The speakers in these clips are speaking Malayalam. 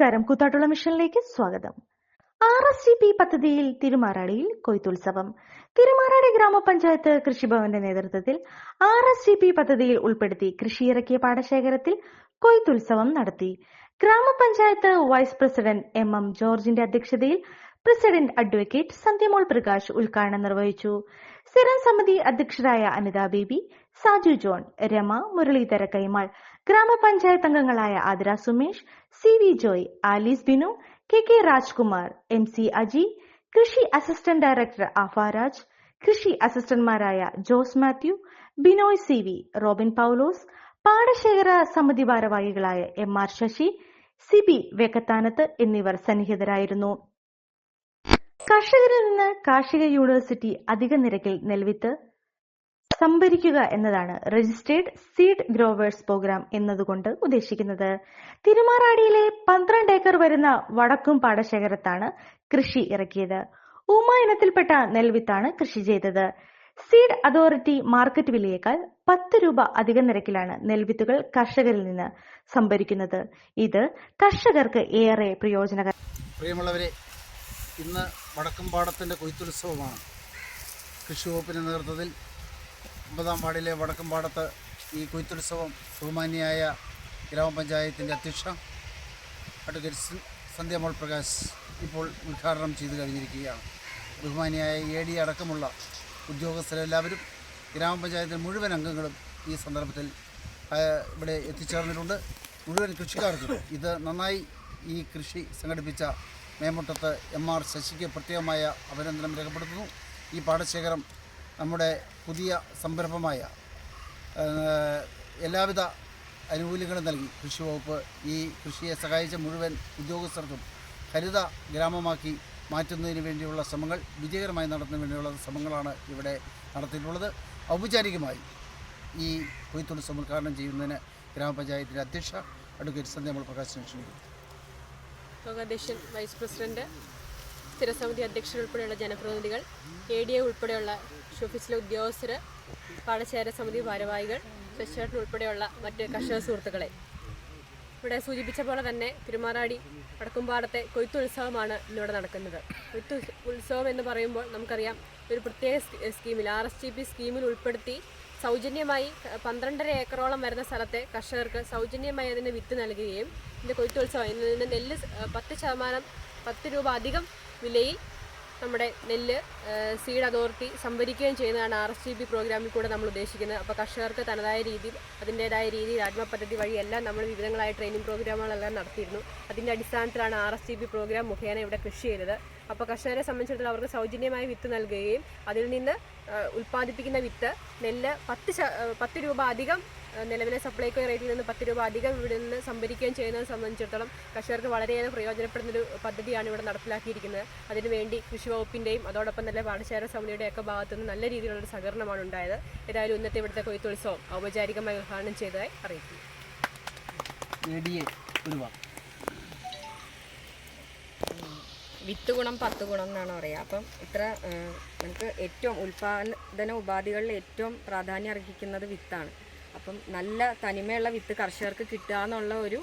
നമസ്കാരം. കൂത്താട്ടുള്ള മിഷനിലേക്ക് സ്വാഗതം. ആർ എസ് സി പി പദ്ധതിയിൽ തിരുമാറാടിയിൽ കൊയ്ത്തുത്സവം. തിരുമാറാടി ഗ്രാമപഞ്ചായത്ത് കൃഷിഭവന്റെ നേതൃത്വത്തിൽ ആർ എസ് സി പി പദ്ധതിയിൽ ഉൾപ്പെടുത്തി കൃഷിയിറക്കിയ പാടശേഖരത്തിൽ കൊയ്ത്തുത്സവം നടത്തി. ഗ്രാമപഞ്ചായത്ത് വൈസ് പ്രസിഡന്റ് എം എം ജോർജിന്റെ അധ്യക്ഷതയിൽ പ്രസിഡന്റ് അഡ്വക്കേറ്റ് സന്ധ്യമോൾ പ്രകാശ് ഉദ്ഘാടനം നിർവഹിച്ചു. സ്ഥിരം സമിതി അധ്യക്ഷരായ അനിത ബേബി സാജു ജോൺ രമ മുരളീധര കൈമാൾ ഗ്രാമപഞ്ചായത്ത് അംഗങ്ങളായ Athira Sumesh C V Joy Alice Binu K K Rajkumar M C Aji കൃഷി അസിസ്റ്റന്റ് ഡയറക്ടർ ആഫാരാജ് കൃഷി അസിസ്റ്റന്റ്മാരായ ജോസ് മാത്യു ബിനോയ് സി വി റോബിൻ പൗലോസ് പാടശേഖര സമിതി ഭാരവാഹികളായ എം ആർ ശശി സിബി വെക്കത്താനത്ത് എന്നിവർ സന്നിഹിതരായിരുന്നു. കർഷകരിൽ നിന്ന് കാർഷിക യൂണിവേഴ്സിറ്റി അധിക നിരക്കിൽ നെൽവിത്ത് സംഭരിക്കുക എന്നതാണ് രജിസ്റ്റേർഡ് സീഡ് ഗ്രോവേഴ്സ് പ്രോഗ്രാം എന്നതുകൊണ്ട് ഉദ്ദേശിക്കുന്നത്. തിരുമാറാടിയിലെ പന്ത്രണ്ട് ഏക്കർ വരുന്ന വടക്കും പാടശേഖരത്താണ് കൃഷി ഇറക്കിയത്. ഊമ ഇനത്തിൽപ്പെട്ട നെൽവിത്താണ് കൃഷി ചെയ്തത്. സീഡ് അതോറിറ്റി മാർക്കറ്റ് വിലയേക്കാൾ പത്ത് രൂപ അധിക നിരക്കിലാണ് നെൽവിത്തുകൾ കർഷകരിൽ നിന്ന് സംഭരിക്കുന്നത്. ഇത് കർഷകർക്ക് ഏറെ പ്രയോജനകരം പ്രിയമുള്ളവരെ ഇന്ന് വടക്കമ്പാടത്തിന്റെ കൊയ്ത്തുത്സവമാണ്. കൃഷി വകുപ്പിന്റെ നേതൃത്വത്തിൽ ഒമ്പതാം വാർഡിലെ വടക്കമ്പാടത്ത് ഈ കൊയ്ത്തുത്സവം ബഹുമാന്യായ ഗ്രാമപഞ്ചായത്തിന്റെ അധ്യക്ഷ അഡ്വക്കേറ്റ് സന്ധ്യമോൾ പ്രകാശ് ഇപ്പോൾ ഉദ്ഘാടനം ചെയ്തു കഴിഞ്ഞിരിക്കുകയാണ്. ബഹുമാനിയായ എ ഡി അടക്കമുള്ള ഉദ്യോഗസ്ഥരെല്ലാവരും ഗ്രാമപഞ്ചായത്തിലെ മുഴുവൻ അംഗങ്ങളും ഈ സന്ദർഭത്തിൽ ഇവിടെ എത്തിച്ചേർന്നിട്ടുണ്ട്. മുഴുവൻ കൃഷിക്കാർക്കും ഇത് നന്നായി ഈ കൃഷി സംഘടിപ്പിച്ച മേമുട്ടത്ത് എം ആർ ശശിക്ക് പ്രത്യേകമായ അഭിനന്ദനം രേഖപ്പെടുത്തുന്നു. ഈ പാടശേഖരം നമ്മുടെ പുതിയ സംരംഭമായ എല്ലാവിധ ആനുകൂല്യങ്ങളും നൽകി കൃഷി വകുപ്പ് ഈ കൃഷിയെ സഹായിച്ച മുഴുവൻ ഉദ്യോഗസ്ഥർക്കും ഹരിത ഗ്രാമമാക്കി മാറ്റുന്നതിന് വേണ്ടിയുള്ള ശ്രമങ്ങൾ വിജയകരമായി നടത്തുന്നതിന് വേണ്ടിയുള്ള ശ്രമങ്ങളാണ് ഇവിടെ നടത്തിയിട്ടുള്ളത്. ഔപചാരികമായി ഈ കൊയ്ത്തുത്സവം ഉദ്ഘാടനം ചെയ്യുന്നതിന് ഗ്രാമപഞ്ചായത്തിന്റെ അധ്യക്ഷ അഡ്വക്കേറ്റ് സന്ധ്യമോൾ പ്രകാശിനെ ക്ഷണിക്കുന്നു വൈസ് പ്രസിഡന്റ് സ്ഥിരസമിതി അധ്യക്ഷരുൾപ്പെടെയുള്ള ജനപ്രതിനിധികൾ എ ഡി എ ഉൾപ്പെടെയുള്ള ഓഫീസിലെ ഉദ്യോഗസ്ഥർ പാടശേഖര സമിതി ഭാരവാഹികൾ ശശിചേട്ടൻ ഉൾപ്പെടെയുള്ള മറ്റ് കർഷക സുഹൃത്തുക്കളെ. ഇവിടെ സൂചിപ്പിച്ച പോലെ തന്നെ തിരുമാറാടി വടക്കുംപാടത്തെ കൊയ്ത്തുത്സവമാണ് ഇന്നിവിടെ നടക്കുന്നത്. കൊയ്ത്ത് ഉത്സവം എന്ന് പറയുമ്പോൾ നമുക്കറിയാം ഒരു പ്രത്യേക സ്കീമിൽ ആർ എസ് ടി പി സ്കീമിൽ ഉൾപ്പെടുത്തി സൗജന്യമായി പന്ത്രണ്ടര ഏക്കറോളം വരുന്ന സ്ഥലത്തെ കർഷകർക്ക് സൗജന്യമായി അതിന് വിത്ത് നൽകുകയും ഇതിന്റെ കൊയ്ത്തുത്സവം ഇതിൽ നിന്ന് നെല്ല് പത്ത് ശതമാനം പത്ത് രൂപ അധികം വിലയിൽ നമ്മുടെ നെല്ല് സീഡ് അതോറിറ്റി സംഭരിക്കുകയും ചെയ്യുന്നതാണ് ആർ എസ് ജി ബി പ്രോഗ്രാമിൽ കൂടെ നമ്മൾ ഉദ്ദേശിക്കുന്നത്. അപ്പോൾ കർഷകർക്ക് തനതായ രീതിയിൽ അതിന്റേതായ രീതിയിൽ ആത്മ പദ്ധതി വഴിയെല്ലാം നമ്മൾ വിവിധങ്ങളായ ട്രെയിനിങ് പ്രോഗ്രാമുകളെല്ലാം നടത്തിയിരുന്നു. അതിന്റെ അടിസ്ഥാനത്തിലാണ് R S G B program മുഖേന ഇവിടെ കൃഷി ചെയ്തത്. അപ്പോൾ കർഷകരെ സംബന്ധിച്ചിടത്തോളം അവർക്ക് സൗജന്യമായ വിത്ത് നൽകുകയും അതിൽ നിന്ന് ഉൽപ്പാദിപ്പിക്കുന്ന വിത്ത് നെല്ല് പത്ത് പത്ത് രൂപ അധികം നിലവിലെ സപ്ലൈകോ റേറ്റിൽ നിന്ന് പത്ത് രൂപ അധികം ഇവിടെ നിന്ന് സംഭരിക്കുകയും ചെയ്യുന്നത് സംബന്ധിച്ചിടത്തോളം കർഷകർക്ക് വളരെയേറെ പ്രയോജനപ്പെടുന്നൊരു പദ്ധതിയാണ് ഇവിടെ നടപ്പിലാക്കിയിരിക്കുന്നത്. അതിനുവേണ്ടി കൃഷി വകുപ്പിന്റെയും അതോടൊപ്പം തന്നെ പാഠശാല സമിതിയുടെയും ഒക്കെ ഭാഗത്തു നിന്ന് നല്ല രീതിയിലുള്ളൊരു സഹകരണമാണ് ഉണ്ടായത്. ഏതായാലും ഇന്നത്തെ ഇവിടുത്തെ കൊയ്ത്തുത്സവം ഔപചാരികമായി ഉദ്ഘാടനം ചെയ്തതായി അറിയിക്കുന്നു. വിത്ത് ഗുണം പത്ത് ഗുണം എന്നാണ് പറയുക. അപ്പം ഇത്ര നമുക്ക് ഏറ്റവും ഉൽപാദന ഉപാധികളിൽ ഏറ്റവും പ്രാധാന്യം അർഹിക്കുന്നത് വിത്താണ്. അപ്പം നല്ല തനിമയുള്ള വിത്ത് കർഷകർക്ക് കിട്ടുക എന്നുള്ള ഒരു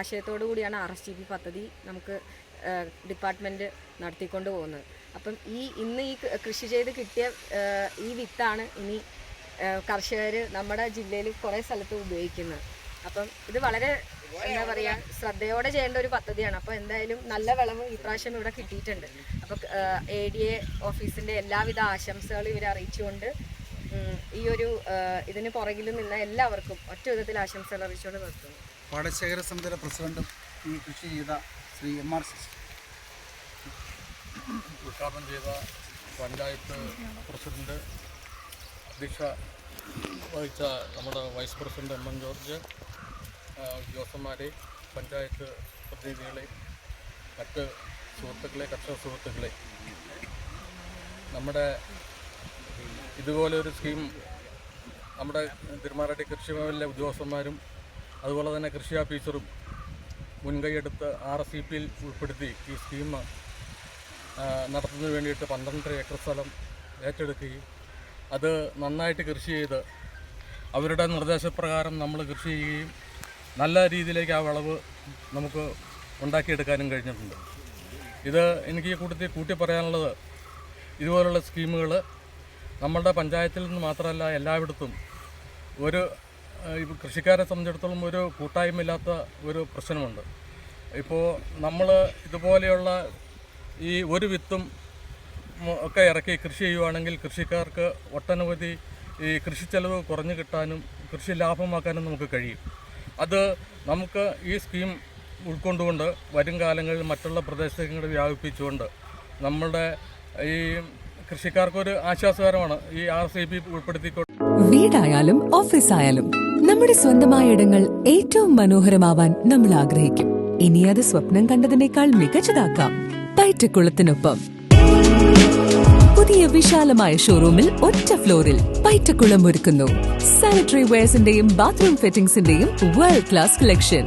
ആശയത്തോടു കൂടിയാണ് ആർ എസ് ജി പി പദ്ധതി നമുക്ക് ഡിപ്പാർട്ട്മെന്റ് നടത്തിക്കൊണ്ട് പോകുന്നത്. അപ്പം ഈ ഇന്ന് ഈ കൃഷി ചെയ്ത് കിട്ടിയ ഈ വിത്താണ് ഇനി കർഷകർ നമ്മുടെ ജില്ലയിൽ കുറേ സ്ഥലത്ത് ഉപയോഗിക്കുന്നത്. അപ്പം ഇത് വളരെ എന്താ പറയുക ശ്രദ്ധയോടെ ചെയ്യേണ്ട ഒരു പദ്ധതിയാണ്. അപ്പോൾ എന്തായാലും നല്ല വിളവ് ഇപ്രാവശ്യം ഇവിടെ കിട്ടിയിട്ടുണ്ട്. അപ്പോൾ എ ഡി എ ഓഫീസിന്റെ എല്ലാവിധ ആശംസകളും ഇവരെ അറിയിച്ചുകൊണ്ട് ഈ ഒരു ഇതിന് പുറകിൽ നിന്ന എല്ലാവർക്കും ഒറ്റ വിധത്തിൽ ആശംസകൾ അറിയിച്ചുകൊണ്ട് നിർത്തുന്നു. പാടശേഖര സമിതിയുടെ പ്രസിഡന്റും ഈ കൃഷി ചെയ്ത ശ്രീ എം ആർ ഉദ്ഘാടനം ചെയ്ത പഞ്ചായത്ത് പ്രസിഡന്റ് അധ്യക്ഷ വഹിച്ച നമ്മുടെ vice president M N George ജോസന്മാരെ panchayat പ്രതിനിധികളെ മറ്റ് സുഹൃത്തുക്കളെ കർഷക സുഹൃത്തുക്കളെ. നമ്മുടെ ഇതുപോലെ ഒരു സ്കീം നമ്മുടെ തിരുമാറാട്ടി കൃഷി ഭവനിലെ ഉദ്യോഗസ്ഥന്മാരും അതുപോലെ തന്നെ കൃഷി ഓഫീസറും മുൻകൈയെടുത്ത് ആർ എസ് ഇ പിയിൽ ഉൾപ്പെടുത്തി ഈ സ്കീം നടത്തുന്നതിന് വേണ്ടിയിട്ട് പന്ത്രണ്ടര ഏക്കർ സ്ഥലം ഏറ്റെടുക്കുകയും അത് നന്നായിട്ട് കൃഷി ചെയ്ത് അവരുടെ നിർദ്ദേശപ്രകാരം നമ്മൾ കൃഷി ചെയ്യുകയും നല്ല രീതിയിലേക്ക് ആ വിളവ് നമുക്ക് ഉണ്ടാക്കിയെടുക്കാനും കഴിഞ്ഞിട്ടുണ്ട്. ഇത് എനിക്ക് കൂട്ടത്തിൽ കൂട്ടി പറയാനുള്ളത് ഇതുപോലുള്ള സ്കീമുകൾ നമ്മളുടെ പഞ്ചായത്തിൽ നിന്ന് മാത്രമല്ല എല്ലായിടത്തും ഒരു കൃഷിക്കാരെ സംബന്ധിച്ചിടത്തോളം ഒരു കൂട്ടായ്മയില്ലാത്ത ഒരു പ്രശ്നമുണ്ട്. ഇപ്പോൾ നമ്മൾ ഇതുപോലെയുള്ള ഈ ഒരു വിത്തും ഒക്കെ ഇറക്കി കൃഷി ചെയ്യുവാണെങ്കിൽ കൃഷിക്കാർക്ക് ഒട്ടനവധി ഈ കൃഷി ചെലവ് കുറഞ്ഞു കിട്ടാനും കൃഷി ലാഭമാക്കാനും നമുക്ക് കഴിയും. അത് നമുക്ക് ഈ സ്കീം ഉൾക്കൊണ്ടുകൊണ്ട് വരും കാലങ്ങളിൽ മറ്റുള്ള പ്രദേശങ്ങൾ വ്യാപിപ്പിച്ചുകൊണ്ട് നമ്മളുടെ ഈ കൃഷിക്കാർക്കൊരു ആശ്വാസകരമാണ് ഈ ആർ സി പി ഉൾപ്പെടുത്തിക്കൊണ്ട് വീടായാലും ഓഫീസായാലും നമ്മുടെ സ്വന്തമായ ഇടങ്ങൾ ഏറ്റവും മനോഹരമാവാൻ നമ്മൾ ആഗ്രഹിക്കും. ഇനി അത് സ്വപ്നം കണ്ടതിനേക്കാൾ മികച്ചതാക്കാം. പൈറ്റക്കുളത്തിനൊപ്പം. പുതിയ വിശാലമായ ഷോറൂമിൽ ഒറ്റ ഫ്ലോറിൽ പൈറ്റക്കുളം ഒരുക്കുന്നു. സാനിറ്ററി വെയർസിന്റെയും ബാത്റൂം ഫിറ്റിംഗ്സിന്റെയും വേൾഡ് ക്ലാസ് കളക്ഷൻ